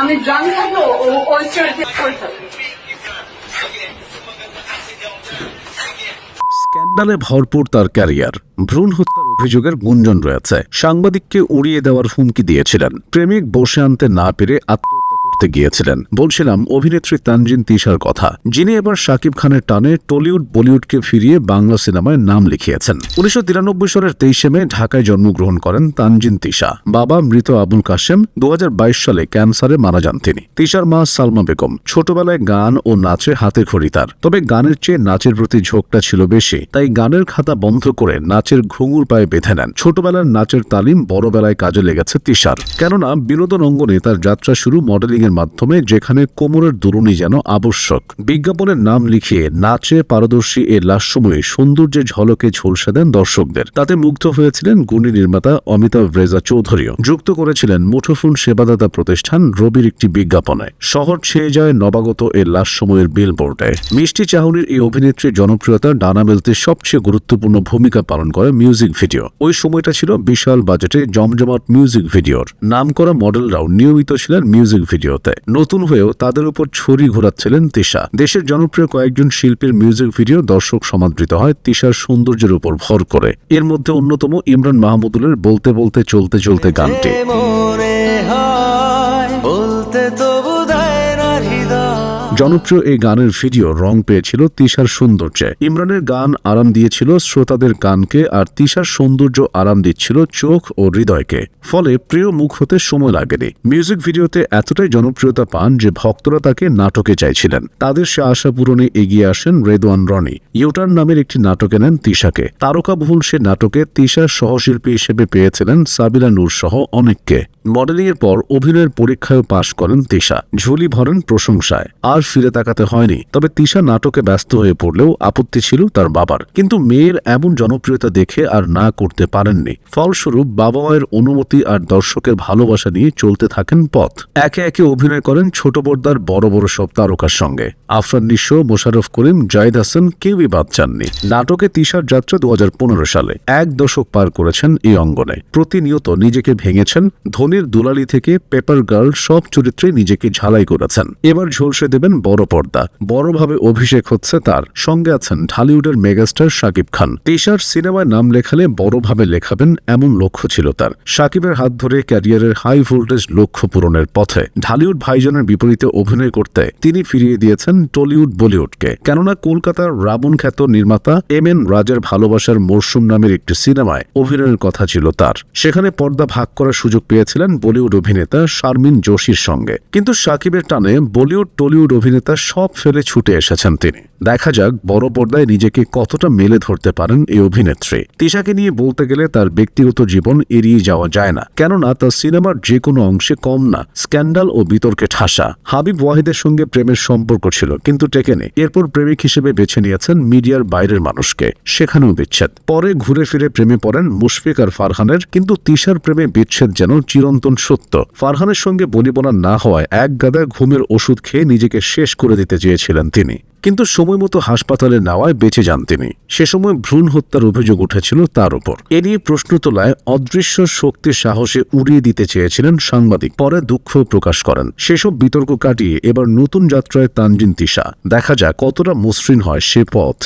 আমি ড্রাম থাকল করে স্ক্যান্ডালে ভরপুর তার ক্যারিয়ার। ভ্রূণ হত্যার অভিযোগের গুঞ্জন রয়েছে। সাংবাদিককে উড়িয়ে দেওয়ার হুমকি দিয়েছিলেন। প্রেমিক বসে আনতে না পেরে আত্মহত্যা করতে গিয়েছিলেন। বলছিলাম, অভিনেত্রী তানজিন তিশার কথা। যিনি এবার শাকিব খানের টানে টলিউড, বলিউডকে ফিরিয়ে বাংলা সিনেমায় নাম লিখিয়েছেন। উনিশশো তিরানব্বই সালের তেইশে মে ঢাকায় জন্মগ্রহণ করেন তানজিন তিশা। বাবা মৃত আবুল কাশেম দু সালে ক্যান্সারে মারা যান তিনি। তিশার মা সালমা বেগম, ছোটবেলায় গান ও নাচে হাতে খড়ি তার। তবে গানের চেয়ে নাচের প্রতি ঝোঁকটা ছিল বেশি, তাই গানের খাতা বন্ধ করে নাচের ঘুঙুর পায়ে বেঁধে নেন। ছোটবেলার নাচের তালিম বড়বেলায় কাজে লেগেছে তিশার। কেননা, বিনোদন অঙ্গনে তার যাত্রা শুরু মডেলিং এর মাধ্যমে যেখানে কোমরের দুরুনি যেন আবশ্যক। বিজ্ঞাপনের নাম লিখিয়ে নাচে পারদর্শী এ লাস্যময়ী সৌন্দর্যের ঝলকে ঝলসে দেন দর্শকদের। তাতে মুগ্ধ হয়েছিলেন গুণী নির্মাতা অমিতাভ রেজা চৌধুরীও। যুক্ত করেছিলেন মুঠোফোন সেবাদাতা প্রতিষ্ঠান রবির একটি বিজ্ঞাপনে শহর ছেয়ে যায় নবাগত এ লাস্যময়ের বিলবোর্ডে। মিষ্টি চাহনির এই অভিনেত্রীর জনপ্রিয়তা ডানা মেলতে সবচেয়ে গুরুত্বপূর্ণ ভূমিকা পালন করে মিউজিক ভিডিও। ওই সময়টা ছিল বিশাল বাজেটে জমজমাট মিউজিক ভিডিওর। নামকরা মডেলরাও নিয়মিত ছিলেন মিউজিক ভিডিওতে নতুন হয়েও তাদের উপর ছড়ি ঘোরাচ্ছিলেন তিশা। দেশের জনপ্রিয় কয়েকজন শিল্পীর মিউজিক ভিডিও দর্শক সমাদৃত হয় তিশার সৌন্দর্যের উপর ভর করে। এর মধ্যে অন্যতম ইমরান মাহমুদুলের বলতে বলতে চলতে চলতে গানটি। জনপ্রিয় এই গানের ভিডিও রং পেয়েছিল তিশার সৌন্দর্যে। ইমরানের গান আরাম দিয়েছিল শ্রোতাদের কানকে আর তিশার সৌন্দর্য আরাম দিচ্ছিল চোখ ও হৃদয়কে। ফলে প্রিয় মুখ হতে সময় লাগেনি। মিউজিক ভিডিওতে এতটাই জনপ্রিয়তা পান যে ভক্তরা তাকে নাটকে চাইছিলেন। তাদের সে আশা পূরণে এগিয়ে আসেন রেদওয়ান রনি। ইউটার নামের একটি নাটকে নেন তিশাকে। তারকাবহুল সে নাটকে তিশার সহশিল্পী হিসেবে পেয়েছিলেন সাবিলা নূর সহ অনেককে। মডেলিং এর পর অভিনয়ের পরীক্ষায় পাশ করেন তিশা। ঝুলি ভরেন প্রশংসায়। আর ফিরে তাকাতে হয়নি। তবে তিশা নাটকে ব্যস্ত হয়ে পড়লেও আপত্তি ছিল তার বাবার। কিন্তু মেয়ের এমন জনপ্রিয়তা দেখে আর না করতে পারেননি। ফলস্বরূপ বাবা মায়ের অনুমতি আর দর্শকের ভালোবাসা নিয়ে চলতে থাকেন পথ। একে একে অভিনয় করেন ছোট পর্দার বড় বড় সব তারকার সঙ্গে। আফরান নিঃস্ব, মোশাররফ করিম জাহিদ হাসান কেউই বাদ চাননি নাটকে তিশার যাত্রা দু হাজার পনেরো সালে। এক দশক পার করেছেন এই অঙ্গনে। প্রতিনিয়ত নিজেকে ভেঙেছেন। ধনির দুলালি থেকে পেপার গার্ল সব চরিত্রে নিজেকে ঝালাই করেছেন। এবার ঝলসে দেবেন বড় পর্দা। বড়ভাবে অভিষেক হচ্ছে তার। সঙ্গে আছেন ঢালিউডের মেগাস্টার শাকিব খান। তিশার সিনেমায় নাম লেখালে বড়ভাবে লেখাবেন এমন লক্ষ্য ছিল তার। শাকিবের হাত ধরে ক্যারিয়ারের হাই ভোল্টেজ লক্ষ্য পূরণের পথে। ঢালিউড ভাইজনের বিপরীতে অভিনয় করতে তিনি ফিরিয়ে দিয়েছেন টলিউড বলিউডকে। কেননা কলকাতার রাবণ খ্যাত নির্মাতা এম এন রাজের ভালোবাসার মরশুম নামের একটি সিনেমায় অভিনয়ের কথা ছিল তার। সেখানে পর্দা ভাগ করার সুযোগ পেয়েছিলেন বলিউড অভিনেতা শারমিন যোশীর সঙ্গে। কিন্তু সাকিবের টানে বলিউড টলিউড অভিনেতা সব ফেলে ছুটে এসেছেন তিনি। দেখা যাক বড় পর্দায় নিজেকে কতটা মেলে ধরতে পারেন এই অভিনেত্রী। তিশাকে নিয়ে বলতে গেলে তার ব্যক্তিগত জীবন এড়িয়ে যাওয়া যায় না। কেননা তার সিনেমার যে কোনো অংশে কম না, স্ক্যান্ডাল ও বিতর্কে ঠাসা। হাবিব ওয়াহিদের সঙ্গে প্রেমের সম্পর্ক ছিল, কিন্তু টেকেনি এরপর প্রেমিক হিসেবে বেছে নিয়েছেন মিডিয়ার বাইরের মানুষকে। সেখানেও বিচ্ছেদ। পরে ঘুরে ফিরে প্রেমে পড়েন মুশফিক আর ফারহানের, কিন্তু তিশার প্রেমে বিচ্ছেদ যেন চিরন্তন সত্য। ফারহানের সঙ্গে বনিবনা না হওয়ায় এক গাদা ঘুমের ওষুধ খেয়ে নিজেকে শেষ করে দিতে চেয়েছিলেন তিনি। কিন্তু সময় মতো হাসপাতালে নেওয়ায় বেঁচে যান তিনি। সে সময় ভ্রূণ হত্যার অভিযোগ উঠেছিল তার উপর। এ নিয়ে প্রশ্ন তোলায় অদৃশ্য শক্তির সাহসে উড়িয়ে দিতে চেয়েছিলেন সাংবাদিক। পরে দুঃখ প্রকাশ করেন। সেসব বিতর্ক কাটিয়ে এবার নতুন যাত্রায় তানজিন তিশা। দেখা যাক কতটা মসৃণ হয় সে পথ।